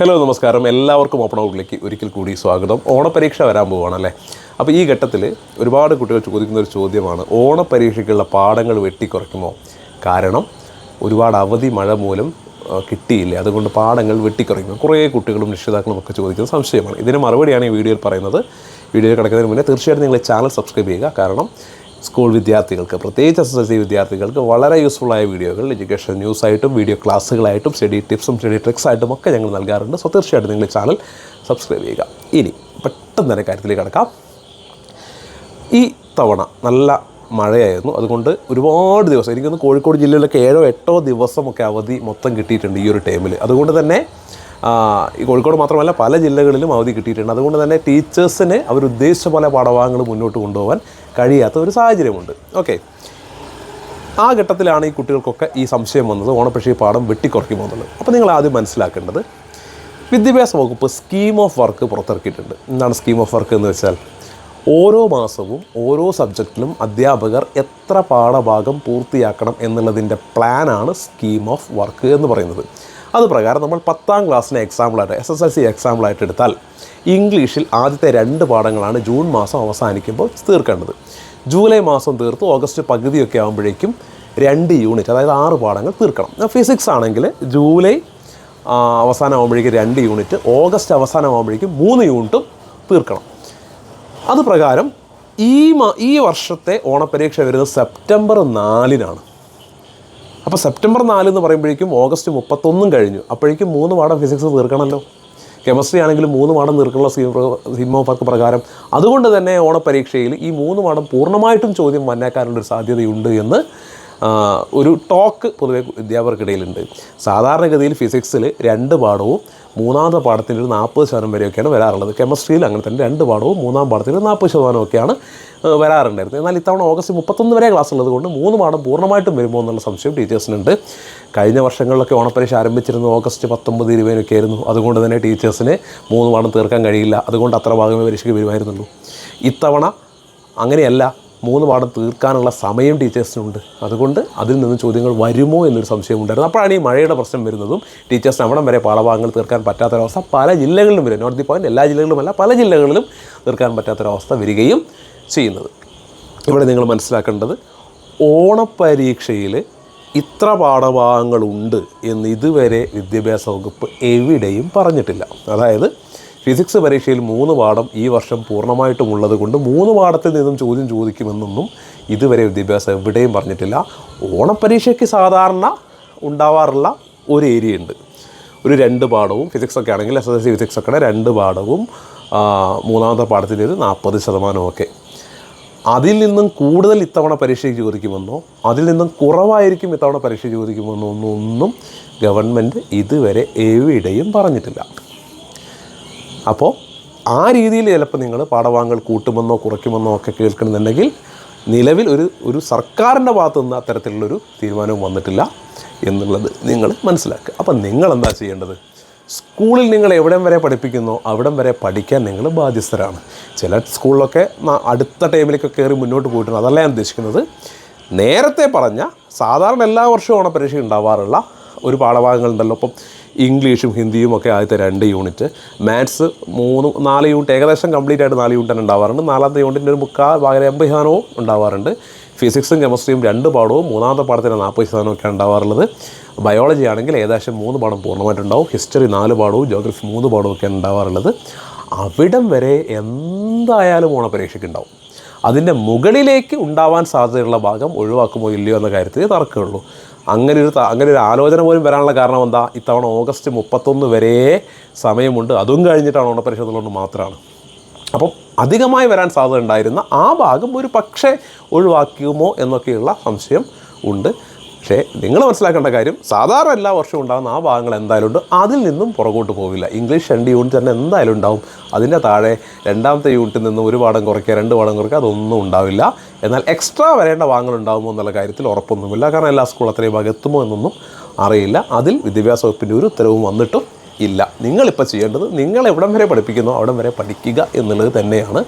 Hello നമസ്കാരം. എല്ലാവർക്കും open ഔട്ടിലേക്ക് ഒരിക്കൽ കൂടി സ്വാഗതം. ഓണപരീക്ഷ വരാൻ പോവുകയാണല്ലേ അപ്പോൾ ഈ ഘട്ടത്തിൽ ഒരുപാട് കുട്ടികൾ ചോദിക്കുന്ന ഒരു ചോദ്യമാണ് ഓണപരീക്ഷയ്ക്കുള്ള പാഠങ്ങൾ വെട്ടിക്കുറയ്ക്കുമോ? കാരണം ഒരുപാട് അവധി മഴ മൂലം കിട്ടിയില്ല? അതുകൊണ്ട് പാഠങ്ങൾ വെട്ടിക്കുറയ്ക്കും. കുറേ കുട്ടികളും രക്ഷിതാക്കളും ഒക്കെ ചോദിക്കുന്ന സംശയമാണ്. ഇതിന് മറുപടിയാണ് ഈ വീഡിയോയിൽ പറയുന്നത്. വീഡിയോ കിടക്കുന്നതിന് മുന്നേ തീർച്ചയായിട്ടും നിങ്ങൾ ചാനൽ സബ്സ്ക്രൈബ് ചെയ്യുക. കാരണം സ്കൂൾ വിദ്യാർത്ഥികൾക്ക് പ്രത്യേകിച്ച് എസ് എസ് എൽ സി വിദ്യാർത്ഥികൾക്ക് വളരെ യൂസ്ഫുള്ളായ വീഡിയോകൾ എഡ്യൂക്കേഷൻ ന്യൂസായിട്ടും വീഡിയോ ക്ലാസ്സുകളായിട്ടും സ്റ്റഡി ടിപ്സും സ്റ്റഡി ട്രിക്സ് ആയിട്ടും ഒക്കെ ഞങ്ങൾ നൽകാറുണ്ട്. സോ തീർച്ചയായിട്ടും നിങ്ങൾ ചാനൽ സബ്സ്ക്രൈബ് ചെയ്യുക. ഇനി പെട്ടെന്ന് തന്നെ കാര്യത്തിലേക്ക് കിടക്കാം. ഈ തവണ നല്ല മഴയായിരുന്നു. അതുകൊണ്ട് ഒരുപാട് ദിവസം എനിക്കൊന്ന് കോഴിക്കോട് ജില്ലയിലൊക്കെ ഏഴോ എട്ടോ ദിവസമൊക്കെ അവധി മൊത്തം കിട്ടിയിട്ടുണ്ട് ഈ ഒരു ടൈമിൽ അതുകൊണ്ട് തന്നെ ഈ കോഴിക്കോട് മാത്രമല്ല പല ജില്ലകളിലും അവധി കിട്ടിയിട്ടുണ്ട്. അതുകൊണ്ട് തന്നെ ടീച്ചേഴ്സിന് അവർ ഉദ്ദേശിച്ച പോലെ പാഠഭാഗങ്ങൾ മുന്നോട്ട് കൊണ്ടുപോകാൻ കഴിയാത്ത ഒരു സാഹചര്യമുണ്ട്. ഓക്കെ. ആ ഘട്ടത്തിലാണ് ഈ കുട്ടികൾക്കൊക്കെ ഈ സംശയം വന്നത്. ഓണപ്പക്ഷി പാഠം വെട്ടിക്കുറയ്ക്കുമോ എന്നുള്ളത് അപ്പോൾ നിങ്ങൾ ആദ്യം മനസ്സിലാക്കേണ്ടത് വിദ്യാഭ്യാസ വകുപ്പ് സ്കീം ഓഫ് വർക്ക് പുറത്തിറക്കിയിട്ടുണ്ട്. എന്താണ് സ്കീം ഓഫ് വർക്ക് എന്ന് വെച്ചാൽ ഓരോ മാസവും ഓരോ സബ്ജക്റ്റിലും അധ്യാപകർ എത്ര പാഠഭാഗം പൂർത്തിയാക്കണം എന്നുള്ളതിന്റെ പ്ലാനാണ് സ്കീം ഓഫ് വർക്ക് എന്ന് പറയുന്നത്. അത് പ്രകാരം നമ്മൾ പത്താം ക്ലാസ്സിനെ എക്സാമ്പിളായിട്ട് എസ് എസ് എൽ സി എക്സാമ്പിളായിട്ട് എടുത്താൽ ഇംഗ്ലീഷിൽ ആദ്യത്തെ രണ്ട് പാഠങ്ങളാണ് ജൂൺ മാസം അവസാനിക്കുമ്പോൾ തീർക്കേണ്ടത്. ജൂലൈ മാസം തീർത്ത് ഓഗസ്റ്റ് പകുതിയൊക്കെ ആകുമ്പോഴേക്കും രണ്ട് യൂണിറ്റ് അതായത് ആറ് പാഠങ്ങൾ തീർക്കണം. ഫിസിക്സ് ആണെങ്കിൽ ജൂലൈ അവസാനമാകുമ്പോഴേക്കും രണ്ട് യൂണിറ്റ് ഓഗസ്റ്റ് അവസാനമാകുമ്പോഴേക്കും മൂന്ന് യൂണിറ്റും തീർക്കണം. അത് പ്രകാരം ഈ ഈ വർഷത്തെ ഓണപരീക്ഷ വരുന്നത് സെപ്റ്റംബർ നാലിനാണ്. അപ്പോൾ സെപ്റ്റംബർ നാല് എന്ന് പറയുമ്പോഴേക്കും ഓഗസ്റ്റ് മുപ്പത്തൊന്നും കഴിഞ്ഞു. അപ്പോഴേക്കും മൂന്ന് പാഠം ഫിസിക്സ് തീർക്കണമല്ലോ. കെമിസ്ട്രി ആണെങ്കിലും മൂന്ന് പാഠം തീർക്കാനുള്ള സിം ഓഫ് വർക്ക് പ്രകാരം. അതുകൊണ്ട് തന്നെ ഓണപരീക്ഷയിൽ ഈ മൂന്ന് പാഠം പൂർണമായിട്ടും ചോദ്യം വന്നേക്കാനുള്ളൊരു സാധ്യതയുണ്ട് എന്ന് ഒരു ടോക്ക് പൊതുവെ അധ്യാപകർക്കിടയിലുണ്ട്. സാധാരണഗതിയിൽ ഫിസിക്സിൽ രണ്ട് പാഠവും മൂന്നാമത്തെ പാഠത്തിൽ ഒരു നാൽപ്പത് ശതമാനം വരെയൊക്കെയാണ് വരാറുള്ളത്. കെമിസ്ട്രിയിൽ അങ്ങനെ തന്നെ രണ്ട് പാഠവും മൂന്നാം പാഠത്തിൽ നാൽപ്പത് ശതമാനമൊക്കെയാണ് വരാറുണ്ടായിരുന്നത്. എന്നാൽ ഇത്തവണ ഓഗസ്റ്റ് മുപ്പത്തൊന്ന് വരെ ക്ലാസ് ഉള്ളത് കൊണ്ട് മൂന്ന് പാഠം പൂർണമായിട്ടും വരുമോ എന്നുള്ള സംശയം ടീച്ചേഴ്സിനുണ്ട്. കഴിഞ്ഞ വർഷങ്ങളിലൊക്കെ ഓണപ്പരീക്ഷ ആരംഭിച്ചിരുന്നത് ഓഗസ്റ്റ് പത്തൊമ്പത് ഇരുപതിനൊക്കെ ആയിരുന്നു അതുകൊണ്ട് തന്നെ ടീച്ചേഴ്സിന് മൂന്ന് പാഠം തീർക്കാൻ കഴിയില്ല. അതുകൊണ്ട് അത്ര ഭാഗമേ പരീക്ഷയ്ക്ക് വരുമായിരുന്നുള്ളൂ. ഇത്തവണ അങ്ങനെയല്ല. മൂന്ന് പാഠം തീർക്കാനുള്ള സമയം ടീച്ചേഴ്സിനുണ്ട്. അതുകൊണ്ട് അതിൽ നിന്ന് ചോദ്യങ്ങൾ വരുമോ എന്നൊരു സംശയം ഉണ്ടായിരുന്നു അപ്പോഴാണ് ഈ മഴയുടെ പ്രശ്നം വരുന്നതും ടീച്ചേഴ്സ് അവിടം വരെ പാഠഭാഗങ്ങൾ തീർക്കാൻ പറ്റാത്തൊരവസ്ഥ പല ജില്ലകളിലും വരും. നോർത്ത് ദി പോയിന്റ് എല്ലാ ജില്ലകളിലുമല്ല പല ജില്ലകളിലും തീർക്കാൻ പറ്റാത്തൊരവസ്ഥ വരികയും ചെയ്യുന്നത്. ഇവിടെ നിങ്ങൾ മനസ്സിലാക്കേണ്ടത് ഓണപ്പരീക്ഷയിൽ ഇത്ര പാഠഭാഗങ്ങളുണ്ട് എന്ന് ഇതുവരെ വിദ്യാഭ്യാസ വകുപ്പ് എവിടെയും പറഞ്ഞിട്ടില്ല. അതായത് ഫിസിക്സ് പരീക്ഷയിൽ മൂന്ന് പാഠം ഈ വർഷം പൂർണമായിട്ടും ഉള്ളത് കൊണ്ട് മൂന്ന് പാഠത്തിൽ നിന്നും ചോദ്യം ചോദിക്കുമെന്നൊന്നും ഇതുവരെ വിദ്യാഭ്യാസം എവിടെയും പറഞ്ഞിട്ടില്ല. ഓണപ്പരീക്ഷയ്ക്ക് സാധാരണ ഉണ്ടാവാറുള്ള ഒരു ഏരിയ ഉണ്ട്. ഒരു രണ്ട് പാഠവും ഫിസിക്സ് ഒക്കെ ആണെങ്കിൽ S S L C physics ഒക്കെ രണ്ട് പാഠവും മൂന്നാമത്തെ പാഠത്തിൽ ഒരു നാൽപ്പത് ശതമാനമൊക്കെ. അതിൽ നിന്നും കൂടുതൽ ഇത്തവണ പരീക്ഷയ്ക്ക് ചോദിക്കുമെന്നോ അതിൽ നിന്നും കുറവായിരിക്കും ഇത്തവണ പരീക്ഷ ചോദിക്കുമെന്നോ ഒന്നും ഗവൺമെന്റ് ഇതുവരെ എവിടെയും പറഞ്ഞിട്ടില്ല. അപ്പോൾ ആ രീതിയിൽ ചിലപ്പോൾ നിങ്ങൾ പാഠഭാഗങ്ങൾ കൂട്ടുമെന്നോ കുറയ്ക്കുമെന്നോ ഒക്കെ കേൾക്കണമെന്നുണ്ടെങ്കിൽ നിലവിൽ ഒരു ഒരു സർക്കാരിന്റെ ഭാഗത്തു നിന്ന് അത്തരത്തിലുള്ളൊരു തീരുമാനവും വന്നിട്ടില്ല എന്നുള്ളത് നിങ്ങൾ മനസ്സിലാക്കുക. അപ്പം നിങ്ങൾ എന്താ ചെയ്യേണ്ടത്? സ്കൂളിൽ നിങ്ങൾ എവിടം വരെ പഠിപ്പിക്കുന്നോ അവിടം വരെ പഠിക്കാൻ നിങ്ങൾ ബാധ്യസ്ഥരാണ്. ചില സ്കൂളിലൊക്കെ അടുത്ത ടൈമിലേക്ക് കയറി മുന്നോട്ട് പോയിട്ടുണ്ട്. അതല്ല ഞാൻ ഉദ്ദേശിക്കുന്നത്. നേരത്തെ പറഞ്ഞ സാധാരണ എല്ലാ വർഷവും ഓണപരീക്ഷ ഉണ്ടാവാറുള്ള ഒരു പാഠഭാഗങ്ങളുണ്ടല്ലോ. ഇപ്പം ഇംഗ്ലീഷും ഹിന്ദിയും ഒക്കെ ആദ്യത്തെ രണ്ട് യൂണിറ്റ്. മാത്സ് മൂന്ന് നാല് യൂണിറ്റ് ഏകദേശം കംപ്ലീറ്റ് ആയിട്ട് നാല് യൂണിറ്റ് തന്നെ ഉണ്ടാവാറുണ്ട്. നാലാമത്തെ യൂണിറ്റിന്റെ ഒരു മുക്കാൽ ഭാഗം എൺപത് ശതമാനവും ഉണ്ടാവാറുണ്ട് ഫിസിക്സും കെമിസ്ട്രിയും രണ്ട് പാഠവും മൂന്നാമത്തെ പാഠത്തിന് നാൽപ്പത് ശതമാനമൊക്കെ ഉണ്ടാവാറുള്ളത്. ബയോളജി ആണെങ്കിൽ ഏകദേശം മൂന്ന് പാഠം പൂർണമായിട്ടുണ്ടാവും. ഹിസ്റ്ററി നാല് പാഠവും ജോഗ്രഫി മൂന്ന് പാഠവും ഒക്കെ ഉണ്ടാവാറുള്ളത്. അവിടം വരെ എന്തായാലും ഓണപരീക്ഷയ്ക്ക് ഉണ്ടാവും അതിന്റെ മുകളിലേക്ക് ഉണ്ടാവാൻ സാധ്യതയുള്ള ഭാഗം ഒഴിവാക്കുമോ ഇല്ലയോ എന്ന കാര്യത്തിൽ തർക്കമുള്ളൂ. അങ്ങനെ ഒരു അങ്ങനെ ഒരു ആലോചന പോലും വരാനുള്ള കാരണം എന്താ? ഇത്തവണ ഓഗസ്റ്റ് മുപ്പത്തൊന്ന് വരെ സമയമുണ്ട്. അതും കഴിഞ്ഞിട്ടാണ് ഓണപരിശോധനകൊണ്ട് മാത്രമാണ്. അപ്പം അധികമായി വരാൻ സാധ്യത ഉണ്ടായിരുന്ന ആ ഭാഗം ഒരു പക്ഷേ ഒഴിവാക്കുമോ എന്നൊക്കെയുള്ള സംശയം ഉണ്ട്. പക്ഷേ നിങ്ങൾ മനസ്സിലാക്കേണ്ട കാര്യം സാധാരണ എല്ലാ വർഷവും ഉണ്ടാകുന്ന ആ ഭാഗങ്ങൾ എന്തായാലും ഉണ്ട്. അതിൽ നിന്നും പുറകോട്ട് പോവില്ല. ഇംഗ്ലീഷ് രണ്ട് യൂണിറ്റ് തന്നെ എന്തായാലും ഉണ്ടാവും. അതിന്റെ താഴെ രണ്ടാമത്തെ യൂണിറ്റിൽ നിന്ന് ഒരു പാഠം കുറയ്ക്കുക രണ്ട് പാഠം കുറയ്ക്കുക അതൊന്നും ഉണ്ടാവില്ല. എന്നാൽ എക്സ്ട്രാ വരേണ്ട ഭാഗങ്ങൾ ഉണ്ടാകുമോ എന്നുള്ള കാര്യത്തിൽ ഉറപ്പൊന്നുമില്ല. കാരണം എല്ലാ സ്കൂൾ അത്രയും ഭാഗം എത്തുമോ എന്നൊന്നും അറിയില്ല. അതിൽ വിദ്യാഭ്യാസ വകുപ്പിന്റെ ഒരു ഉത്തരവും വന്നിട്ടും ഇല്ല. നിങ്ങളിപ്പോൾ ചെയ്യേണ്ടത് നിങ്ങൾ എവിടം വരെ പഠിപ്പിക്കുന്നോ അവിടം വരെ പഠിക്കുക എന്നുള്ളത് തന്നെയാണ്.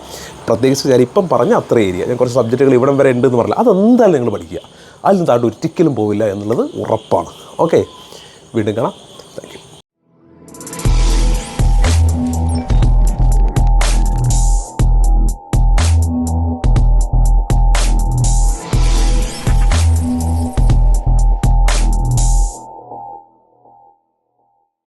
പ്രത്യേകിച്ച് ഞാൻ ഇപ്പം പറഞ്ഞ അത്ര ഏരിയ ഞാൻ കുറച്ച് സബ്ജക്റ്റുകൾ ഇവിടം വരെ ഉണ്ട് എന്ന് പറഞ്ഞില്ല. അതെന്തായാലും നിങ്ങൾ പഠിക്കുക. അതിൽ നിന്ന് താണ്ട് ഒരിക്കലും പോവില്ല എന്നുള്ളത് ഉറപ്പാണ്. ഓക്കെ വീണ്ടും കാണാം. താങ്ക്